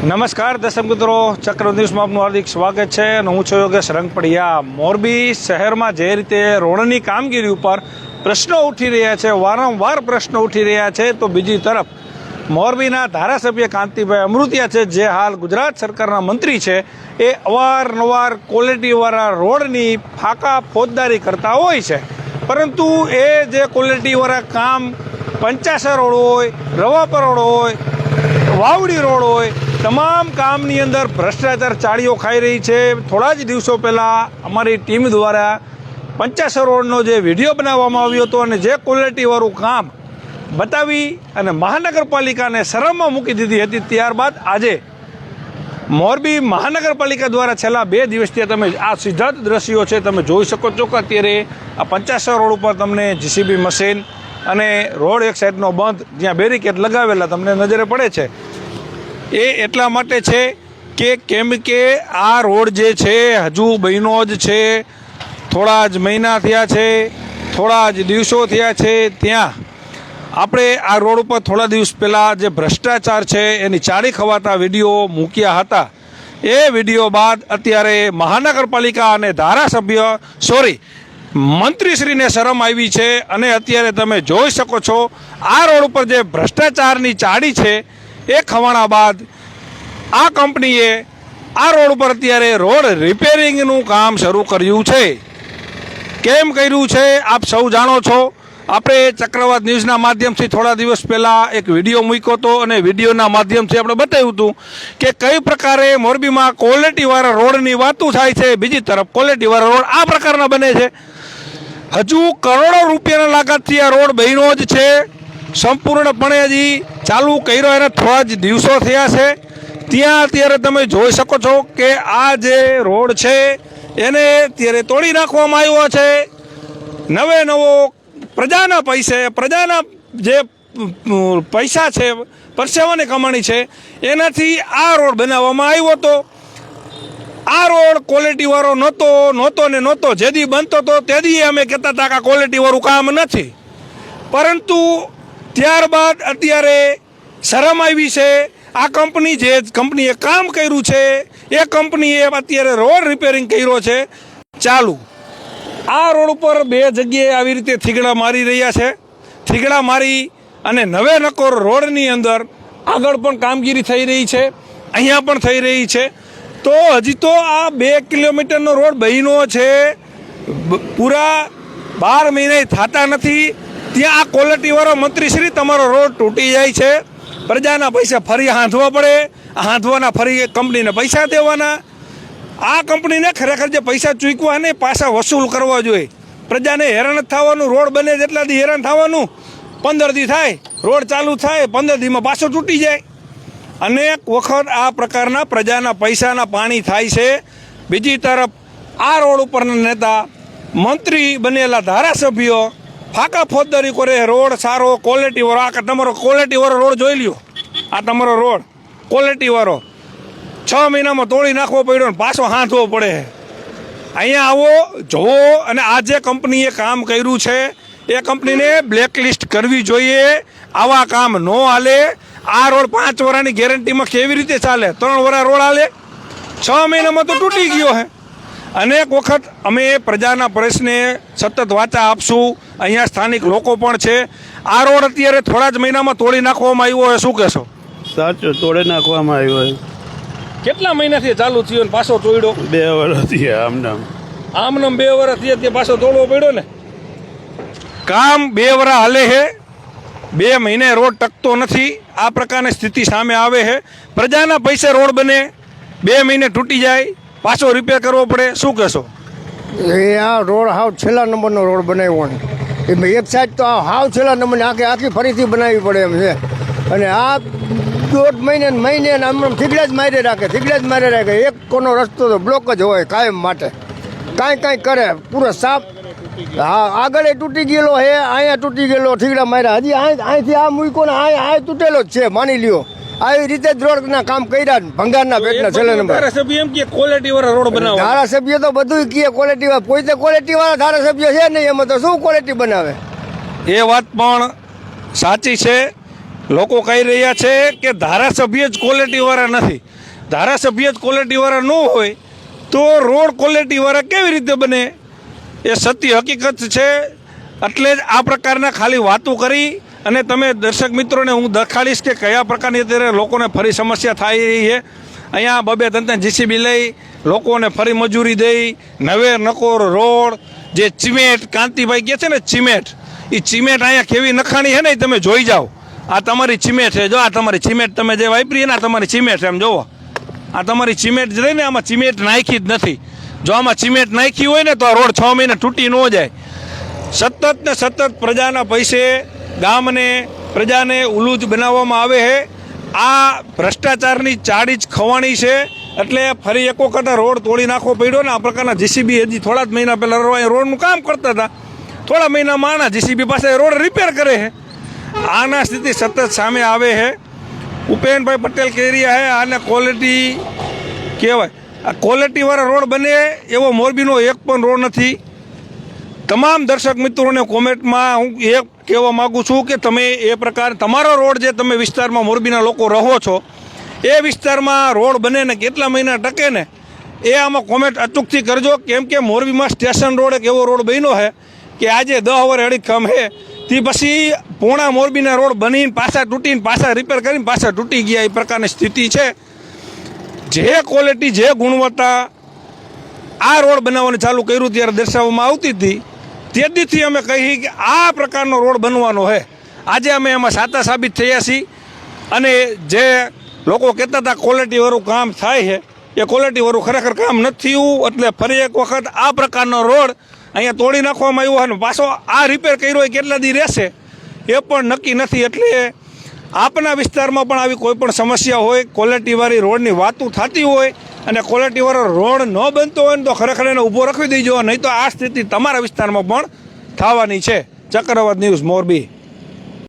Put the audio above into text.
નમસ્કાર, દર્શક મિત્રો. ચક્ર ન્યૂઝમાં આપનું હાર્દિક સ્વાગત છે અને હું છું યોગેશ રંગપડિયા. મોરબી શહેરમાં જે રીતે રોડની કામગીરી ઉપર પ્રશ્નો ઉઠી રહ્યા છે, વારંવાર પ્રશ્નો ઉઠી રહ્યા છે, તો બીજી તરફ મોરબીના ધારાસભ્ય કાંતિભાઈ અમૃતિયા છે, જે હાલ ગુજરાત સરકારના મંત્રી છે, એ અવારનવાર ક્વોલિટીવાળા રોડની ફાકા ફોજદારી કરતા હોય છે. પરંતુ એ જે ક્વોલિટીવાળા કામ પંચાસર રોડ હોય, રવાપર રોડ હોય, વાવડી રોડ હોય તમામ કામની અંદર ભ્રષ્ટાચાર ચાળીઓ ખાઈ રહી છે. થોડા જ દિવસો પહેલાં અમારી ટીમ દ્વારા પંચાસર રોડનો જે વીડિયો બનાવવામાં આવ્યો હતો અને જે ક્વોલિટીવાળું કામ બતાવી અને મહાનગરપાલિકાને શરમમાં મૂકી દીધી હતી. ત્યારબાદ આજે મોરબી મહાનગરપાલિકા દ્વારા છેલ્લા બે દિવસથી તમે આ સીધા જ દ્રશ્યો છે તમે જોઈ શકો છો કે અત્યારે આ પંચાસર રોડ ઉપર તમને જીસીબી મશીન અને રોડ એક સાઈડનો બંધ જ્યાં બેરિકેડ લગાવેલા તમને નજરે પડે છે. એ એટલા માટે છે કે કેમ કે આ રોડ જે છે, હજુ બહેનો જ છે, થોડા જ મહિના થયા છે, થોડા જ દિવસો થયા છે ત્યાં. આપણે આ રોડ ઉપર થોડા દિવસ પહેલાં જે ભ્રષ્ટાચાર છે, એની ચાળી ખવાતા વીડિયો મૂક્યા હતા. એ વીડિયો બાદ અત્યારે મહાનગરપાલિકા અને ધારાસભ્ય સોરી મંત્રીશ્રીને શરમ આવી છે અને અત્યારે તમે જોઈ શકો છો, આ રોડ ઉપર જે ભ્રષ્ટાચારની ચાળી છે એ ખવાણા બાદ આ કંપનીએ આ રોડ પર અત્યારે રોડ રિપેરિંગનું કામ શરૂ કર્યું છે. કેમ કર્યું છે? આપ સૌ જાણો છો. આપણે ચક્રવાત ન્યૂઝના માધ્યમથી થોડા દિવસ પહેલાં એક વીડિયો મૂક્યો હતો અને વિડીયોના માધ્યમથી આપણે બતાવ્યું હતું કે કઈ પ્રકારે મોરબીમાં ક્વોલિટીવાળા રોડની વાતો થાય છે. બીજી તરફ ક્વોલિટીવાળા રોડ આ પ્રકારના બને છે. હજુ કરોડો રૂપિયાના લાગતથી આ રોડ બહેનો જ છે. સંપૂર્ણપણે હજી ચાલુ કર્યો એને થોડા જ દિવસો થયા છે. ત્યાં અત્યારે તમે જોઈ શકો છો કે આ જે રોડ છે, એને અત્યારે તોડી નાખવામાં આવ્યો છે. નવે નવો પ્રજાના પૈસે, પ્રજાના જે પૈસા છે, પરસેવાની કમાણી છે, એનાથી આ રોડ બનાવવામાં આવ્યો હતો. આ રોડ ક્વોલિટીવાળો નહોતો નહોતો ને નહોતો. જેદી બનતો તો તેદી અમે કહેતા હતા કે ક્વોલિટીવાળું કામ નથી. પરંતુ ત્યારબાદ અત્યારે શરમ આવી છે. આ કંપની જે કંપનીએ કામ કર્યું છે, એ કંપનીએ અત્યારે રોડ રિપેરિંગ કર્યો છે. ચાલુ. આ રોડ ઉપર બે જગ્યાએ આવી રીતે થીગડા મારી રહ્યા છે. થીગડા મારી અને નવે નકોર રોડની અંદર આગળ પણ કામગીરી થઈ રહી છે. અહીંયા પણ થઈ રહી છે. તો હજી તો આ બે કિલોમીટરનો રોડ બહેનો છે. પૂરા બાર મહિને થતા નથી. ત્યાં આ ક્વોલિટીવાળો મંત્રીશ્રી તમારો રોડ તૂટી જાય છે. પ્રજાના પૈસા ફરી હાંધવા પડે. હાંધવાના ફરી કંપનીને પૈસા દેવાના. આ કંપનીને ખરેખર જે પૈસા ચૂકવા ને પાછા વસૂલ કરવા જોઈએ. પ્રજાને હેરાન થવાનું, રોડ બને જેટલાથી હેરાન થવાનું, પંદર દી થાય, રોડ ચાલુ થાય, પંદર દીમાં પાછો તૂટી જાય. અનેક વખત આ પ્રકારના પ્રજાના પૈસાના પાણી થાય છે. બીજી તરફ આ રોડ ઉપરના નેતા મંત્રી બનેલા ધારાસભ્યો ફાકા ફોજદારી કરે રોડ સારો ક્વોલિટીવાળો આ તમારો ક્વોલિટીવાળો રોડ જોઈ લ્યો. આ તમારો રોડ. ક્વોલિટીવાળો છ મહિનામાં તોડી નાખવો પડ્યો ને પાછો હાંધવો પડે. અહીંયા આવો જોવો અને આ જે કંપનીએ કામ કર્યું છે, એ કંપનીને બ્લેકલિસ્ટ કરવી જોઈએ. આવા કામ ન હાલે. આ રોડ પાંચ વરાની ગેરંટીમાં કેવી રીતે ચાલે? ત્રણ વરા રોડ હાલે. છ મહિનામાં તો તૂટી ગયો હે. અનેક વખત અમે પ્રજાના પ્રશ્ને સતત વાચા આપશું. અહીંયા સ્થાનિક લોકો પણ છે. આ રોડ અત્યારે થોડા જ મહિનામાં તોડી નાખવામાં આવ્યો હોય શું કહેશો? સાચું તોડી નાખવામાં આવ્યો હોય. કેટલા મહિનાથી ચાલુ થયો ને પાછો તોડ્યો? બે વર્ષથી આમનામ. આમ નામ બે વર્ષ થયા તે પાછો તોડવો પડ્યો ને? કામ બે વર્ષ હાલે છે. બે મહિને રોડ ટકતો નથી. આ પ્રકારની સ્થિતિ સામે આવે છે. પ્રજાના પૈસે રોડ બને બે મહિને તૂટી જાય પાછો રિપેર કરવો પડે. શું કહેશો? એ આ રોડ હાવ છેલ્લા નંબરનો રોડ બનાવ્યો એમાં એક સાઈડ તો આ હાવ છેલ્લા નંબરની આખી આખી ફરીથી બનાવવી પડે એમ છે. અને આ દોઢ મહિને મહિને આમ થીગડા જ મારી રાખે, થીગડા જ મારી રાખે. એક કોનો રસ્તો તો બ્લોક જ હોય કાયમ માટે. કાંઈ કાંઈ કરે, પૂરો સાફ હા, આગળ એ તૂટી ગયેલો હે, અહીંયા તૂટી ગયેલો, થીગડા માર્યા. હજી અહીં અહીંથી આ મૂકો ને અહીં અહીં તૂટેલો જ છે, માની લ્યો. આવી રીતે જ રોડના કામ કર્યા ભંગારના પેટના છેલ્લા નંબર. ધારાસભ્ય એમ કે ક્વોલિટી વાળા રોડ બનાવો. ધારાસભ્ય તો બધું કીએ ક્વોલિટી વાળા પોતે ક્વોલિટી વાળા ધારાસભ્ય છે નહીં એમાં તો શું ક્વોલિટી બનાવે? એ વાત પણ સાચી છે. લોકો કહી રહ્યા છે કે ધારાસભ્ય જ ક્વોલિટીવાળા નથી. ધારાસભ્ય જ ક્વોલિટીવાળા ન હોય તો રોડ ક્વોલિટીવાળા કેવી રીતે બને? એ સત્ય હકીકત છે. એટલે જ આ પ્રકારના ખાલી વાતો કરી અને તમે દર્શક મિત્રોને હું દખાડીશ કે કયા પ્રકારની અત્યારે લોકોને ફરી સમસ્યા થઈ રહી છે. અહીંયા બબે તંત્ર જીસીબી લઈ, લોકોને ફરી મજૂરી દઈ, નવેર, નકોર, રોડ, જે ચીમેટ, કાંતિભાઈ કહે છે ને ચીમેટ એ ચીમેટ અહીંયા કેવી નખાણી છે ને તમે જોઈ જાઓ. આ તમારી ચીમેટ છે. જો આ તમારી ચીમેટ તમે જે વાપરી ને આ તમારી ચીમેટ એમ જોવો. આ તમારી ચીમેટ જ રહી ને આમાં ચીમેટ નાખી જ નથી. જો આમાં ચીમેટ નાખી હોય ને તો આ રોડ છ મહિને તૂટી ન જાય. સતત ને સતત પ્રજાના પૈસે ગામને, પ્રજાને ઉલુજ બનાવવામાં આવે છે. આ ભ્રષ્ટાચારની ચાડી જ ખવાણી છે. એટલે ફરી એક વખત રોડ તોડી નાખવો પડ્યો ને આ પ્રકારના જીસીબી હજી થોડા જ મહિના પહેલાં રોડનું કામ કરતા હતા. થોડા મહિનામાં આના જીસીબી પાસે રોડ રિપેર કરે છે. આના સ્થિતિ સતત સામે આવે છે. ઉપેનભાઈ પટેલ કહી રહ્યા છે, આને ક્વોલિટી કહેવાય. આ ક્વોલિટીવાળા રોડ બને એવો મોરબીનો એક પણ રોડ નથી. તમામ દર્શક મિત્રોને કોમેન્ટમાં હું એ કહેવા માગું છું કે તમે એ પ્રકાર તમારો રોડ જે તમે વિસ્તારમાં મોરબીના લોકો રહો છો, એ વિસ્તારમાં રોડ બને ને કેટલા મહિના ટકે ને, એ આમાં કોમેન્ટ અચૂકથી કરજો. કેમ કે મોરબીમાં સ્ટેશન રોડ એક એવો રોડ બન્યો છે કે આજે દહ વર અડીખમ છે તે પછી પૂણા મોરબીના રોડ બનીને પાછા તૂટીને પાછા રિપેર કરીને પાછા તૂટી ગયા. એ પ્રકારની સ્થિતિ છે. જે ક્વોલિટી જે ગુણવત્તા આ રોડ બનાવવાનું ચાલુ કર્યું ત્યારે દર્શાવવામાં આવતી હતી. તેથી અમે કહી કે આ પ્રકારનો રોડ બનવાનો છે આજે અમે એમાં સાતા સાબિત થયા છીએ. અને જે લોકો કહેતા હતા ક્વોલિટીવાળું કામ થાય છે. એ ક્વોલિટીવાળું ખરેખર કામ નથી થયું, એટલે ફરી એક વખત આ પ્રકારનો રોડ અહીંયા તોડી નાખવામાં આવ્યો અને પાછો આ રિપેર કર્યો હોય કેટલા દી રહેશે, એ પણ નક્કી નથી. એટલે આપના વિસ્તારમાં પણ આવી કોઈ પણ સમસ્યા હોય ક્વોલિટીવાળી રોડની વાતું થતી હોય અને ક્વોલિટીવાળો રોડ ન બનતો હોય ને તો ખરેખર એને ઊભો રાખવી દેજો. નહીં તો આ સ્થિતિ તમારા વિસ્તારમાં પણ થવાની છે. ચક્રવાત ન્યૂઝ મોરબી.